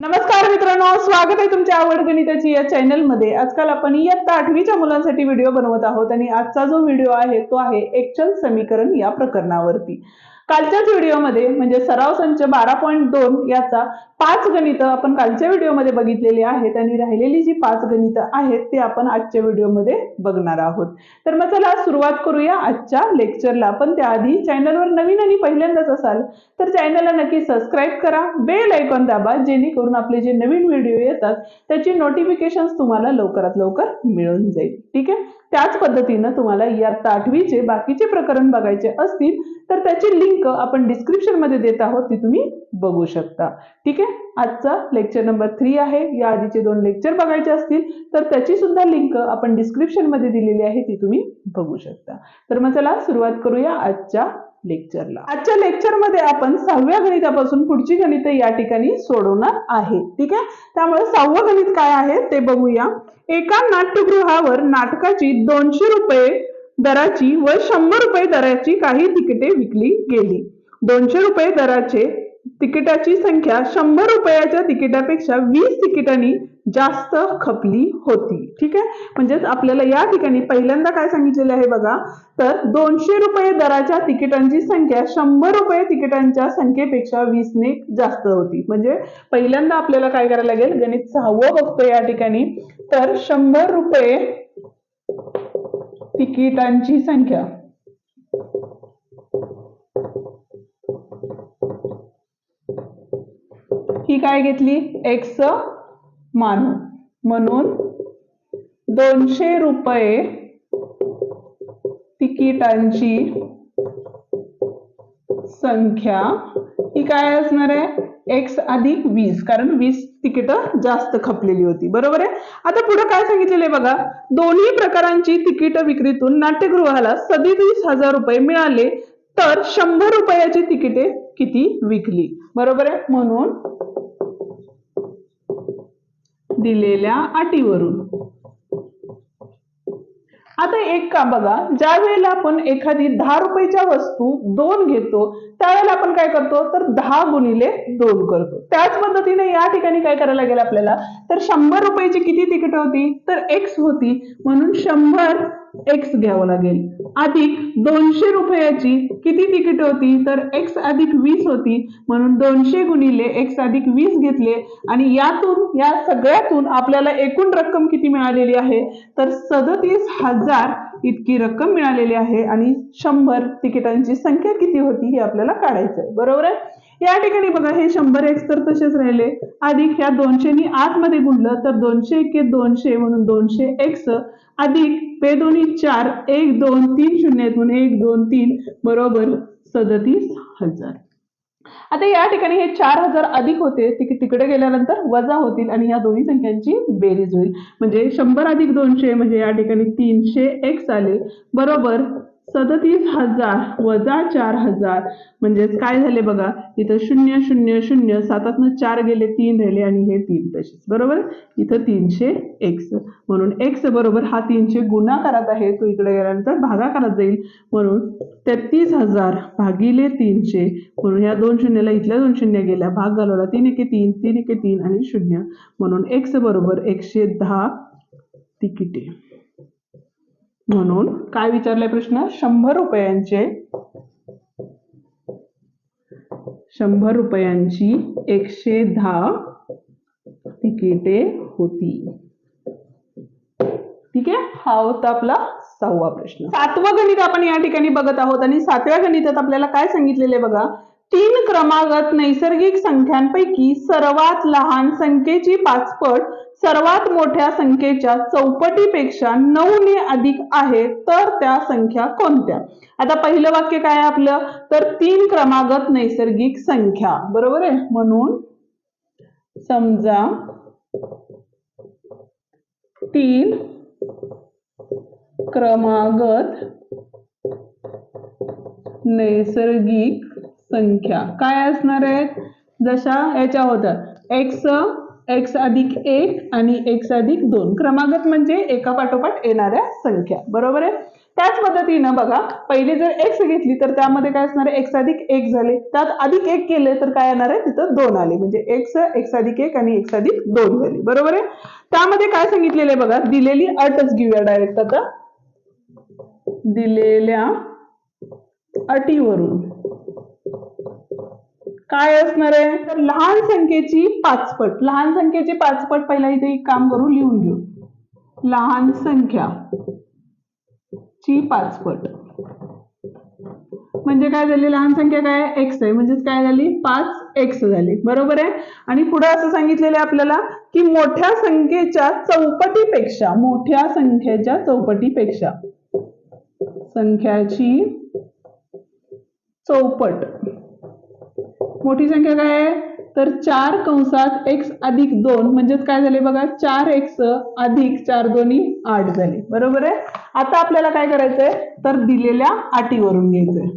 नमस्कार मित्रांनो स्वागत आहे तुमच्या आवड गणिताची या चॅनलमध्ये आजकाल आपण इयत्ता आठवीच्या मुलांसाठी व्हिडिओ बनवत आहोत आणि आजचा जो व्हिडिओ आहे तो आहे एकचल समीकरण या प्रकरणावरती. कालच्याच व्हिडिओमध्ये म्हणजे सराव संच बारा पॉईंट दोन याचा पाच गणितं आपण कालच्या व्हिडिओमध्ये बघितलेली आहेत आणि राहिलेली जी पाच गणितं आहेत ते आपण आजच्या व्हिडिओमध्ये बघणार आहोत. तर मग चला सुरुवात करूया आजच्या लेक्चरला पण त्याआधी चॅनलवर नवीन आणि पहिल्यांदाच असाल तर चॅनलला नक्की सबस्क्राईब करा. बेल ऐकॉन दाबा जेणेकरून आपले जे नवीन व्हिडिओ येतात त्याची नोटिफिकेशन तुम्हाला लवकरात लवकर मिळून जाईल. ठीक आहे? त्याच पद्धतीनं तुम्हाला इयत्ता आठवीचे बाकीचे प्रकरण बघायचे असतील तर त्याची लिंक आपण डिस्क्रिप्शनमध्ये देत आहोत ती तुम्ही बघू शकता. ठीक आहे? आजचा लेक्चर नंबर थ्री आहे. या आधीचे दोन लेक्चर बघायचे असतील तर त्याची सुद्धा लिंक आपण डिस्क्रिप्शनमध्ये दिलेली आहे ती तुम्ही बघू शकता. तर मग चला सुरुवात करूया आजच्या लेक्चरला आजच्या लेक्चरमध्ये आपण सहाव्या गणितापासून पुढची गणित या ठिकाणी सोडवणार आहे. ठीक आहे? त्यामुळे सहावं गणित काय आहे ते बघूया. एका नाट्यगृहावर नाटकाची दोनशे रुपये दराची व शंभर रुपये दराची काही तिकिटे विकली गेली. दोनशे रुपये दराचे तिकिटाची संख्या शंभर रुपयाच्या तिकिटापेक्षा वीस तिकिटांनी जास्त खपली होती. ठीक आहे? म्हणजेच आपल्याला या ठिकाणी पहिल्यांदा काय सांगितलेलं आहे बघा. तर दोनशे रुपये दराच्या तिकिटांची संख्या शंभर रुपये तिकिटांच्या संख्येपेक्षा वीसने जास्त होती. म्हणजे पहिल्यांदा आपल्याला काय करायला लागेल? गणित सहावं बघतो या ठिकाणी. तर शंभर रुपये तिकिटांची संख्या. ही काय घेतली? एक्स मानू. म्हणून दोनशे रुपये तिकिटांची संख्या ही काय असणार आहे? एक्स अधिक वीस कारण वीस तिकीट जास्त खपलेली होती. बरोबर आहे? आता पुढे काय सांगितलेलं आहे बघा? दोन्ही प्रकारांची तिकीट विक्रीतून नाट्यगृहाला सदतीस हजार रुपये मिळाले तर शंभर रुपयाची तिकिटे किती विकली? बरोबर आहे? म्हणून दिलेल्या अटीवरून. आता एक का बघा ज्या वेळेला आपण एखादी दहा रुपयाच्या वस्तू दोन घेतो त्यावेळेला आपण काय करतो? तर दहा गुणिले दोन करतो. त्याच पद्धतीने या ठिकाणी काय करायला लागेल आपल्याला? तर शंभर रुपयाची किती तिकीट होती? तर एक्स होती. म्हणून शंभर एक्स घ्यावं लागेल. अधिक दोनशे रुपयाची किती तिकीट होती? तर एक्स अधिक वीस होती. म्हणून दोनशे गुणिले एक्स अधिक वीस घेतले. आणि यातून या सगळ्यातून आपल्याला एकूण रक्कम किती मिळालेली आहे? तर सदतीस हजार इतकी रक्कम मिळालेली आहे. आणि शंभर तिकिटांची संख्या किती होती हे आपल्याला काढायचं आहे. बरोबर आहे? या ठिकाणी बघा हे शंभर एक्स तर तसेच राहिले. अधिक ह्या दोनशेनी आतमध्ये गुणलं तर दोनशे एके दोनशे म्हणून दोनशे एक्स अधिक पे दोन्ही चार एक दोन तीन शून्यातून एक दोन तीन बरोबर सदतीस हजार. आता या ठिकाणी हे चार हजार अधिक होते तिकडे गेल्यानंतर वजा होतील आणि या दोन्ही संख्यांची बेरीज होईल. म्हणजे शंभर अधिक दोनशे म्हणजे या ठिकाणी तीनशे एक्स आले बरोबर सदतीस हजार वजा चार हजार. म्हणजेच काय झाले बघा? इथं शून्य शून्य शून्य सातातनं चार गेले तीन राहिले आणि हे तीन तसेच बरोबर? इथं तीनशे एक्स. म्हणून एक्स बरोबर हा तीनशे गुणाकारात आहे तो इकडे गेल्यानंतर भागाकारात जाईल. म्हणून तेहतीस हजार भागिले तीनशे म्हणून या दोन शून्यला इथल्या दोन शून्य गेल्या भाग घालवला तीन एके तीन तीन एके तीन आणि शून्य. म्हणून एक्स बरोबर एकशे दहा तिकिटे. म्हणून काय विचारलाय प्रश्न? शंभर रुपयांचे शंभर रुपयांची एकशे दहा तिकिटे होती. ठीक आहे? हा होता आपला सहावा प्रश्न. सातवा गणित आपण या ठिकाणी बघत आहोत आणि सातव्या गणितात आपल्याला काय सांगितलेले बघा? तीन क्रमागत नैसर्गिक संख्यांपैकी सर्वात लहान संख्येची पाचपट सर्वात मोठ्या संख्येच्या चौपटीपेक्षा नऊ ने अधिक आहे तर त्या संख्या कोणत्या? आता पहिलं वाक्य काय आपलं? तर तीन क्रमागत नैसर्गिक संख्या. बरोबर आहे? म्हणून समजा तीन क्रमागत नैसर्गिक संख्या काय असणार आहेत जशा याच्या होत्या एक्स एक्स अधिक एक आणि एक्स अधिक दोन. क्रमागत म्हणजे एका पाठोपाठ येणाऱ्या संख्या. बरोबर आहे? त्याच पद्धतीनं बघा पहिली जर एक्स घेतली तर त्यामध्ये काय असणार आहे? एक्स अधिक एक झाले. त्यात अधिक एक केले तर काय येणार आहे? तिथं दोन आले. म्हणजे एक्स एक्स अधिक एक आणि एक्स अधिक दोन झाले. बरोबर आहे? त्यामध्ये काय सांगितलेलं आहे बघा? दिलेली अटच घेऊया डायरेक्ट आता. दिलेल्या अटीवरून. काय असणार आहे? तर लहान संख्येची पाचपट. लहान संख्येची पाचपट पहिला इथे एक काम करू लिहून घेऊ. लहान संख्या ची पाचपट. म्हणजे काय झाली? लहान संख्या काय? एक्स आहे. म्हणजेच काय झाली? पाच एक्स झाली. बरोबर आहे? आणि पुढे असं सांगितलेलं आहे आपल्याला की मोठ्या संख्येच्या चौपटीपेक्षा मोठ्या संख्येच्या चौपटीपेक्षा संख्याची चौपट. मोठी संख्या काय आहे? तर चार कंसात एक्स अधिक दोन म्हणजेच काय झाले बघा? चार एक्स अधिक चार दोन्ही आठ झाले. बरोबर आहे? आता आपल्याला काय करायचंय? तर दिलेल्या अटीवरून घ्यायचंय.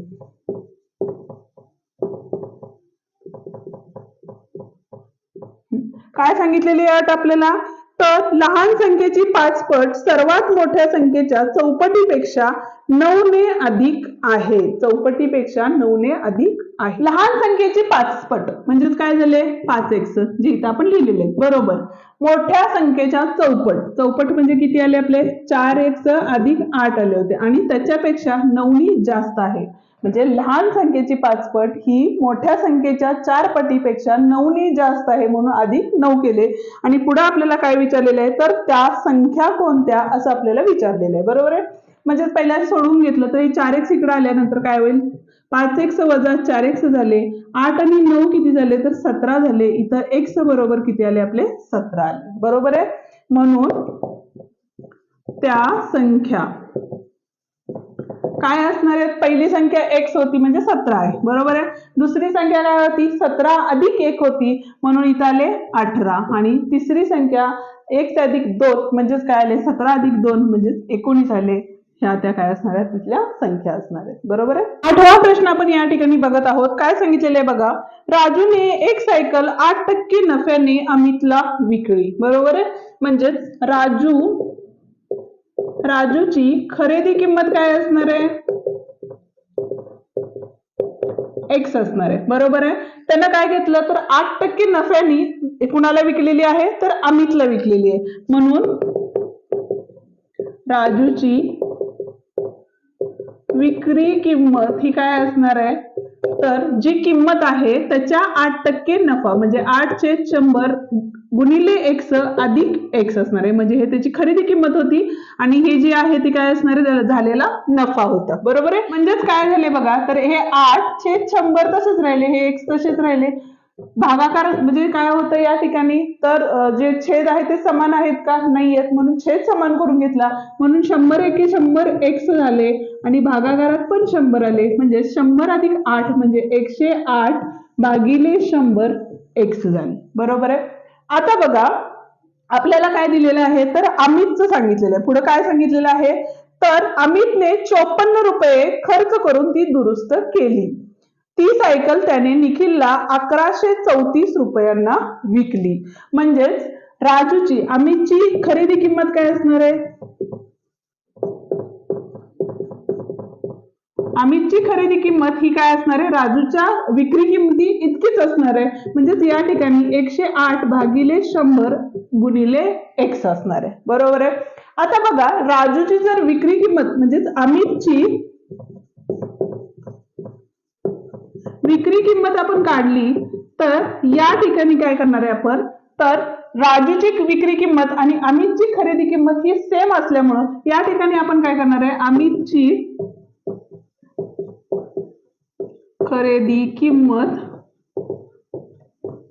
काय सांगितलेली अट आपल्याला? तर लहान संख्येची पाचपट सर्वात मोठ्या संख्येच्या चौपटीपेक्षा नऊ ने अधिक आहे. चौपटीपेक्षा नऊ ने अधिक आहे. लहान संख्येची पाचपट म्हणजेच काय झाले? पाच एक्स जे इथं आपण लिहिलेले बरोबर. मोठ्या संख्येच्या चौपट. चौपट म्हणजे किती आले आपले? चार एक्स अधिक आठ आले होते. आणि त्याच्यापेक्षा नऊनी जास्त आहे. म्हणजे लहान संख्येची पाचपट ही मोठ्या संख्येच्या चार पटीपेक्षा नऊनी जास्त आहे म्हणून अधिक नऊ केले. आणि पुढे आपल्याला काय विचारलेलं आहे? तर त्या संख्या कोणत्या असं आपल्याला विचारलेलं आहे. बरोबर आहे? म्हणजे पहिल्या सोडून घेतलं तर हे चार एक्स इकडे आल्यानंतर काय होईल? पाच एक्स वजा चार एक्स झाले. आठ आणि नऊ किती झाले? तर सतरा झाले. इथं एक्स बरोबर किती आले? आपले सतरा आले. बरोबर आहे? म्हणून त्या संख्या काय असणार आहे? पहिली संख्या एक्स होती म्हणजे सतरा आहे. बरोबर आहे? दुसरी संख्या काय होती? सतरा अधिक एक होती. म्हणून इथं आले अठरा. आणि तिसरी संख्या एक अधिक दोन म्हणजेच काय आले? सतरा अधिक दोन म्हणजेच एकोणीस आले. ह्या त्या काय असणार आहेत? तिथल्या संख्या असणार आहेत. बरोबर आहे? आठवा प्रश्न आपण या ठिकाणी बघत आहोत. काय सांगितलेलं आहे बघा? राजूने एक सायकल आठ टक्के नफ्याने अमितला विकली. बरोबर आहे? म्हणजेच राजू राजूची खरेदी किंमत काय असणार आहे? एक्स असणार आहे. बरोबर आहे? त्यानं काय घेतलं? तर आठ टक्के नफ्यानी कुणाला विकलेली आहे? तर अमितला विकलेली आहे. म्हणून राजूची विक्री किंमत ही काय असणार आहे? तर जी किंमत आहे त्याच्या आठ टक्के नफा म्हणजे आठ शंभर गुणिले एक्स अधिक एक्स असणार आहे. म्हणजे हे त्याची खरेदी किंमत होती आणि हे जी आहे ती काय असणार आहे? झालेला नफा होता. बरोबर आहे? म्हणजेच काय झाले बघा तर हे आठ छेद शंभर तसेच राहिले हे एक्स तसेच राहिले. भागाकार म्हणजे काय होतं या ठिकाणी? तर जे छेद आहे ते समान आहेत का? नाही आहेत म्हणून छेद समान करून घेतला. म्हणून शंभर एके शंभर एक्स झाले आणि भागाकारात पण शंभर आले. म्हणजे शंभर अधिक आठ म्हणजे एकशे आठ भागिले शंभर एक्स झाले. बरोबर आहे? आता बघा आपल्याला काय दिलेलं आहे? तर अमितचं सांगितलेलं आहे. पुढे काय सांगितलेलं आहे? तर अमितने चोपन्न रुपये खर्च करून ती दुरुस्त केली. ती सायकल त्याने निखिलला अकराशे चौतीस रुपयांना विकली. म्हणजेच राजूची अमितची खरेदी किंमत काय असणार आहे? अमितची खरेदी किंमत ही काय असणार आहे? राजूच्या विक्री किंमती इतकीच असणार आहे. म्हणजेच या ठिकाणी एकशे आठ भागिले शंभर गुणिले एक्स असणार आहे. बरोबर आहे? आता बघा राजूची जर विक्री किंमत म्हणजेच अमितची विक्री किंमत आपण काढली तर या ठिकाणी काय करणार आहे आपण? तर राजूची विक्री किंमत आणि अमितची खरेदी किंमत ही सेम असल्यामुळं या ठिकाणी आपण काय करणार आहे? अमितची खरेदी किंमत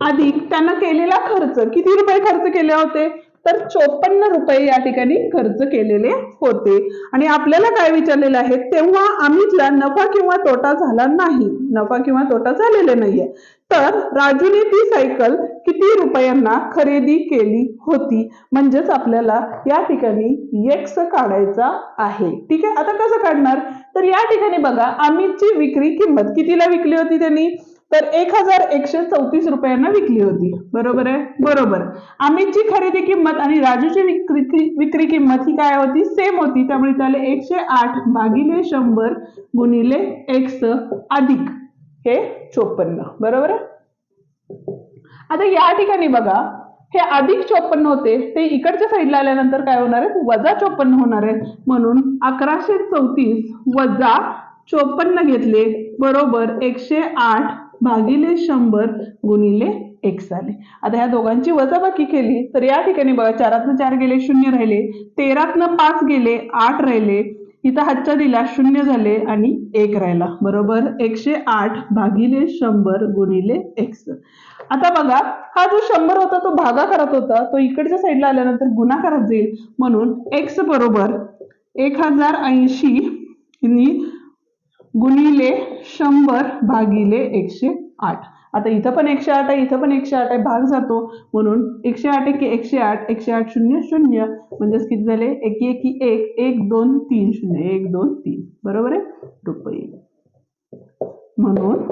अधिक त्यांना केलेला खर्च. किती रुपये खर्च केले होते? तर चोपन्न रुपये या ठिकाणी खर्च केलेले होते. आणि आपल्याला काय विचारलेलं आहे? तेव्हा अमितला नफा किंवा तोटा झाला नाही. नफा किंवा तोटा झालेला नाहीये. तर राजूने ती सायकल किती रुपयांना खरेदी केली होती? म्हणजेच आपल्याला या ठिकाणी एक्स काढायचा आहे. ठीक आहे? आता कसं काढणार? तर या ठिकाणी बघा अमितची विक्री किंमत कितीला विकली होती त्यांनी? तर एक हजार एकशे चौतीस रुपयांना विकली होती. बरोबर आहे? बरोबर. अमितची खरेदी किंमत आणि राजूची विक्री विक्री किंमत ही काय होती? सेम होती. त्यामुळे त्याला एकशे आठ भागिले शंभर गुणिले एक्स अधिक हे चोपन्न. बरोबर आहे? आता या ठिकाणी बघा. हे अधिक चोपन्न होते. ते इकडच्या साईडला आल्यानंतर काय होणार आहे वजा चोपन्न होणार आहे म्हणून अकराशे चौतीस वजा चोपन्न घेतले. बरोबर एकशे आठ भागिले शंभर गुणिले एक्स आले आता ह्या दोघांची वजाबाकी केली तर या ठिकाणी बघा चारातनं चार गेले शून्य राहिले. तेरातनं पाच गेले आठ राहिले. इथं हातच्या दिला शून्य झाले आणि एक राहिला. बरोबर? एकशे आठ भागिले शंभर गुणिले एक्स आता बघा हा जो शंभर होता तो भागाकारात होता. तो इकडच्या साईडला आल्यानंतर गुणाकारात जाईल. म्हणून एक्स बरोबर एक हजार ऐंशी गुणिले शंभर भागिले एकशे आठ. आता इथं पण एकशे आठ आहे इथं पण एकशे आठ आहे भाग जातो. म्हणून एकशे आठ एक एकशे आठ एकशे आठ शून्य शून्य म्हणजेच किती झाले? एक एक एक एक दोन तीन शून्य एक दोन तीन. बरोबर आहे? रुपये. म्हणून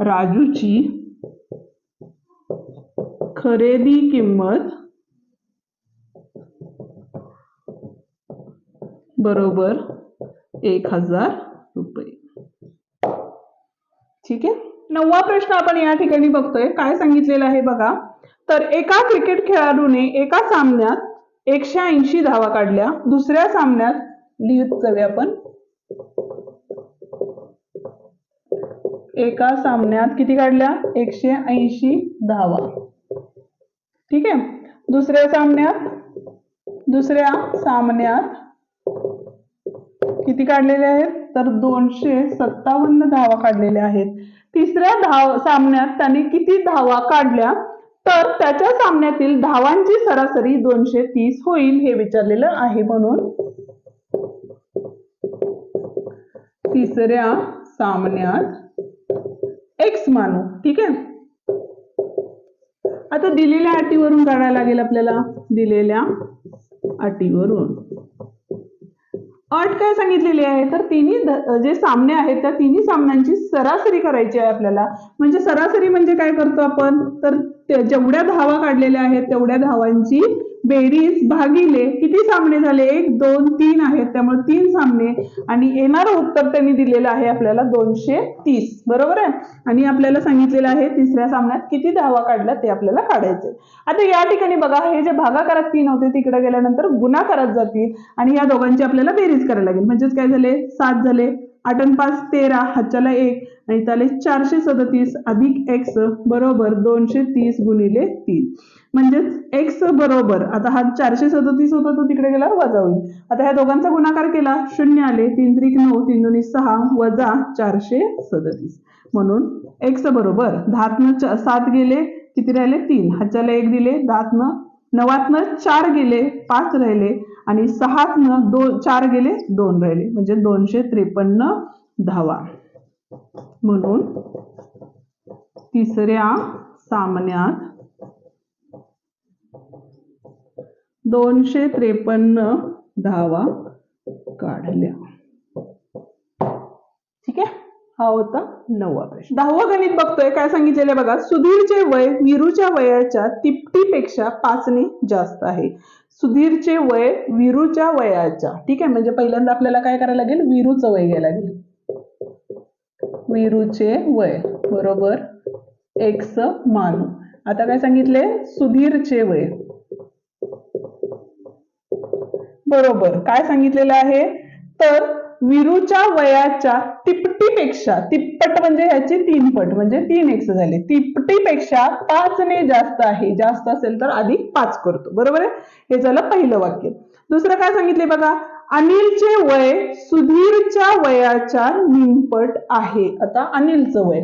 राजूची खरेदी किंमत बरोबर एक हजार ठीक आहे? नववा प्रश्न आपण या ठिकाणी बघतोय. काय सांगितलेलं आहे बघा. तर एका क्रिकेट खेळाडूने एका सामन्यात एकशे ऐंशी धावा काढल्या. दुसऱ्या सामन्यात लिहित जाऊया आपण. एका सामन्यात किती काढल्या? एकशे ऐंशी धावा. ठीक आहे? दुसऱ्या सामन्यात दुसऱ्या सामन्यात किती काढलेले आहेत? तर दोनशे सत्तावन्न धावा काढलेल्या आहेत. तिसऱ्या धाव सामन्यात त्याने किती धावा काढल्या? तर त्याच्या सामन्यातील धावांची सरासरी दोनशे तीस होईल हे विचारलेलं आहे म्हणून. तिसऱ्या सामन्यात एक्स मानू ठीक आहे? आता दिलेल्या अटीवरून काढायला लागेल आपल्याला. दिलेल्या अटीवरून. अट काय सांगितलेली आहे? तर तिन्ही जे सामने आहेत त्या तिन्ही सामन्यांची सरासरी करायची आहे आपल्याला. म्हणजे सरासरी म्हणजे काय करतो आपण? तर जेवढ्या धावा काढलेल्या आहेत तेवढ्या धावांची बेरीज भागिले किती सामने झाले? एक दोन तीन आहेत. त्यामुळे तीन सामने. आणि येणारं उत्तर त्यांनी दिलेलं आहे आपल्याला दोनशे तीस. बरोबर आहे? आणि आपल्याला सांगितलेलं आहे तिसऱ्या सामन्यात किती धावा काढल्या ते आपल्याला काढायचे आता या ठिकाणी बघा हे जे भागाकारात तीन होते तिकडे गेल्यानंतर गुणाकारात जातील. आणि या दोघांची आपल्याला बेरीज करायला लागेल. म्हणजेच काय झाले? सात झाले. आठ आणि पाच तेरा हातच्याला एक आणि त्याला चारशे सदतीस अधिक एक्स बरोबर दोनशे तीस गुणिले तीन. म्हणजेच एक्स बरोबर आता हा चारशे सदतीस होता तो तिकडे गेल्यावर वजा होईल. आता ह्या दोघांचा गुणाकार केला शून्य आले तीन त्रिक नऊ तीन दोन्ही सहा वजा चारशे सदतीस. म्हणून एक्स बरोबर दहातनं सात गेले किती राहिले? तीन. हातच्याला एक दिले दहातनं नवातनं चार गेले पाच राहिले. आणि सहातनं दोन चार गेले दोन राहिले. म्हणजे दोनशे त्रेपन्न धावा. म्हणून तिसऱ्या सामन्यात दोनशे त्रेपन्न धावा काढल्या. ठीक आहे? हा होता नववा प्रश्न. दहावा गणित बघतोय काय सांगितलेलं बघा. सुधीरचे वय वीरूच्या वयाच्या तिपटीपेक्षा पाचने जास्त आहे. सुधीरचे वय विरूच्या वयाच्या. ठीक आहे? म्हणजे पहिल्यांदा आपल्याला काय करायला लागेल? विरूचं वय घ्यायला लागेल. विरूचे वय. बरोबर? एक्स मानू. आता काय सांगितले? सुधीरचे वय. बरोबर. काय सांगितलेलं आहे? तर विरूच्या वयाच्या तिपटीपेक्षा तिप्पट म्हणजे ह्याची तीन पट म्हणजे तीन एक्स झाले. तिपटीपेक्षा पाचने जास्त आहे जास्त असेल तर आधी पाच करतो. बरोबर आहे? हे झालं पहिलं वाक्य. दुसरं काय सांगितले बघा? अनिलचे वय सुधीरच्या वयाच्या निमपट आहे. आता अनिलचं वय.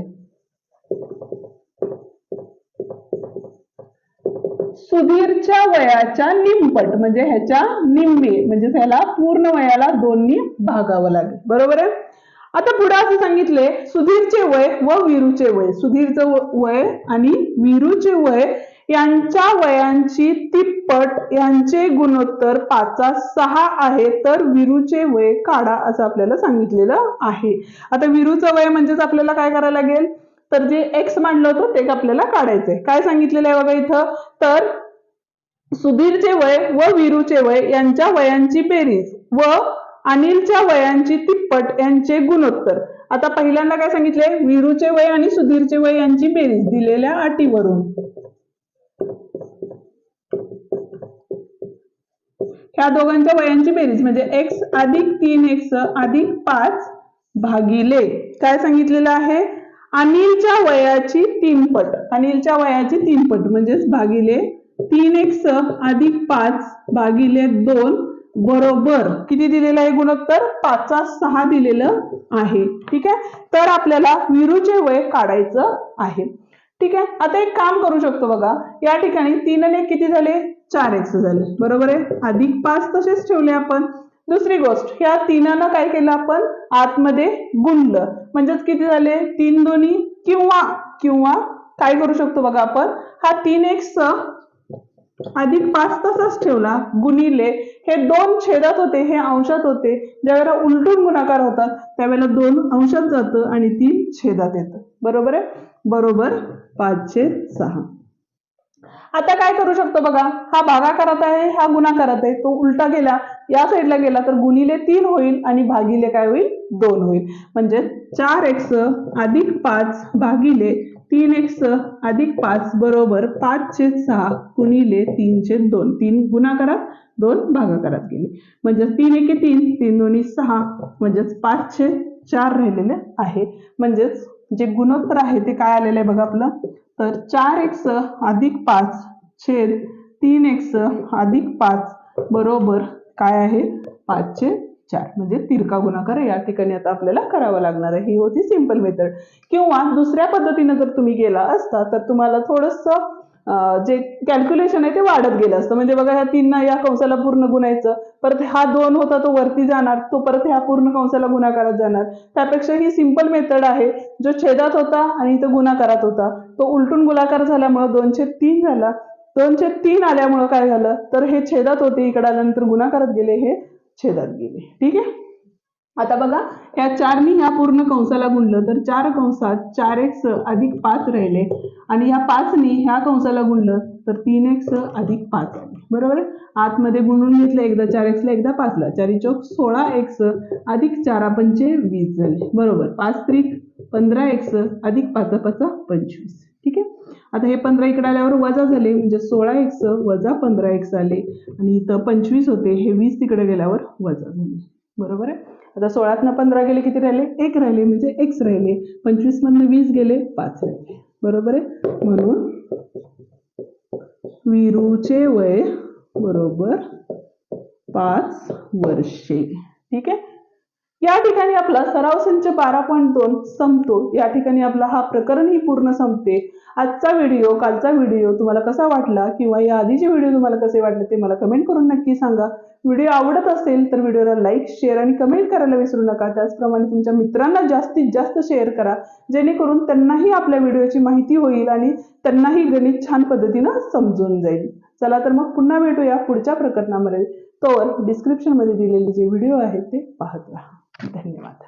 सुधीरच्या वयाच्या निमपट म्हणजे ह्याच्या निम्मे म्हणजे ह्याला पूर्ण वयाला दोन्ही भागावं लागेल. बरोबर आहे? आता पुढे असं सांगितले सुधीरचे वय व वीरूचे वय. सुधीरचं वय आणि वीरूचे वय यांच्या वयांची तिप्पट यांचे गुणोत्तर पाचा सहा आहे तर विरूचे वय काढा असं आपल्याला सांगितलेलं आहे. आता विरूचं वय म्हणजेच आपल्याला काय करायला लागेल? तर जे एक्स मांडलं होतं ते आपल्याला काढायचंय. काय सांगितलेलं आहे बघा इथं? तर सुधीरचे वय व वीरूचे वय यांच्या वयांची बेरीज व अनिलच्या वयांची तिप्पट यांचे गुणोत्तर. आता पहिल्यांदा काय सांगितले वीरूचे वय आणि सुधीरचे वय यांची बेरीज दिलेल्या अटीवरून. ह्या दोघांच्या वयांची बेरीज म्हणजे एक्स अधिक तीन एक्स अधिक पाच भागिले. काय सांगितलेलं आहे? अनिलच्या वयाची तीनपट. अनिलच्या वयाची तीनपट म्हणजेच भागिले तीन एक्स अधिक पाच भागिले दोन बरोबर किती दिलेलं आहे गुणोत्तर? पाचा सहा दिलेलं आहे. ठीक आहे? तर आपल्याला विरूचे वय काढायचं आहे. ठीक आहे? आता एक काम करू शकतो बघा. या ठिकाणी तीन आणि एक किती झाले? चार एक्स झाले. बरोबर आहे? अधिक पाच तसेच ठेवले आपण. दुसरी गोष्ट ह्या तीनानं काय केलं आपण? आतमध्ये गुणलं. म्हणजेच किती झाले? तीन दोन्ही किंवा किंवा काय करू शकतो बघा आपण? हा तीन एक्स अधिक पाच तसाच ठेवला. गुणिले हे दोन छेदात होते हे अंशात होते. ज्यावेळेला उलटून गुणाकार होतात त्यावेळेला दोन अंशात जातं आणि तीन छेदात येतं. बरोबर आहे? बरोबर पाचशे सहा. आता काय करू शकतो बघा? हा भागाकारात आहे हा गुणाकारात आहे. तो उलटा गेला या साईडला गेला तर गुणिले तीन होईल आणि भागिले काय होईल? दोन होईल. म्हणजे चार एक्स अधिक पाच भागिले तीन एक्स अधिक पाच बरोबर पाचशे सहा गुणिले तीनशे दोन. तीन गुणाकारात दोन भागाकारात गेले. म्हणजे तीन एके तीन तीन दोन्ही सहा. म्हणजेच पाचशे चार राहिलेले आहे. म्हणजेच जे गुणोत्तर आहे ते काय आलेलं आहे बघा आपलं? तर चार एक्स अधिक पाच छेद तीन एक्स अधिक पाच बरोबर काय आहे? पाचशे चार म्हणजे तिरका गुणाकार या ठिकाणी आता आपल्याला करावा लागणार आहे. ही होती सिंपल मेथड किंवा दुसऱ्या पद्धतीनं जर तुम्ही गेला असता तर तुम्हाला थोडंसं जे कॅल्क्युलेशन आहे ते वाढत गेलं असतं. म्हणजे बघा ह्या तीन या कंसाला पूर्ण गुणायचं परत हा दोन होता तो वरती जाणार तो परत ह्या पूर्ण कंसाला गुणाकारात जाणार. त्यापेक्षा ही सिंपल मेथड आहे. जो छेदात होता आणि तो गुणाकारात होता तो उलटून गुणाकार झाल्यामुळं दोनशे तीन झाला. दोनशे तीन आल्यामुळं काय झालं? तर हे छेदात होते इकडे आल्यानंतर गुणाकारात गेले हे छेदात गेले. ठीक आहे? आता बघा ह्या चारनी ह्या पूर्ण कंसाला गुणलं तर चार कंसात चार एक्स अधिक पाच राहिले. आणि ह्या पाचनी ह्या कंसाला गुणलं तर तीन एक्स अधिक पाच राहिले. बरोबर? आतमध्ये गुणून घेतलं एकदा चार एक्सला एकदा पाचला. चारी चौक सोळा एक्स अधिक चारा पंचे वीस झाले. बरोबर? पाच त्रिक पंधरा एक्स अधिक पाचा पाचा पंचवीस. ठीक आहे? आता हे पंधरा इकडे आल्यावर वजा झाले म्हणजे सोळा एक्स वजा पंधरा एक्स आले. आणि इथं पंचवीस होते हे वीस तिकडे गेल्यावर वजा झाले. बरोबर आहे? आता सोळातनं पंधरा गेले किती राहिले? एक राहिले म्हणजे एक्स राहिले. पंचवीसमधनं वीस गेले पाच राहिले. बरोबर आहे? म्हणून विरूचे वय बरोबर पाच वर्षे. ठीक आहे? या ठिकाणी आपला सराव संच बारा पॉईंट दोन संपतो. या ठिकाणी आपला हा प्रकरण ही पूर्ण संपते. आजचा व्हिडिओ कालचा व्हिडिओ तुम्हाला कसा वाटला? किंवा या आधीचे व्हिडिओ तुम्हाला कसे वाटले ते मला कमेंट करून नक्की सांगा. व्हिडिओ आवडत असेल तर व्हिडिओला लाईक शेअर आणि कमेंट करायला विसरू नका. त्याचप्रमाणे तुमच्या मित्रांना जास्तीत जास्त शेअर करा. जेणेकरून त्यांनाही आपल्या व्हिडिओची माहिती होईल आणि त्यांनाही गणित छान पद्धतीनं समजून जाईल. चला तर मग पुन्हा भेटूया पुढच्या प्रकरणामध्ये. तोवर डिस्क्रिप्शनमध्ये दिलेले जे व्हिडिओ आहेत ते पाहत राहा. धन्यवाद.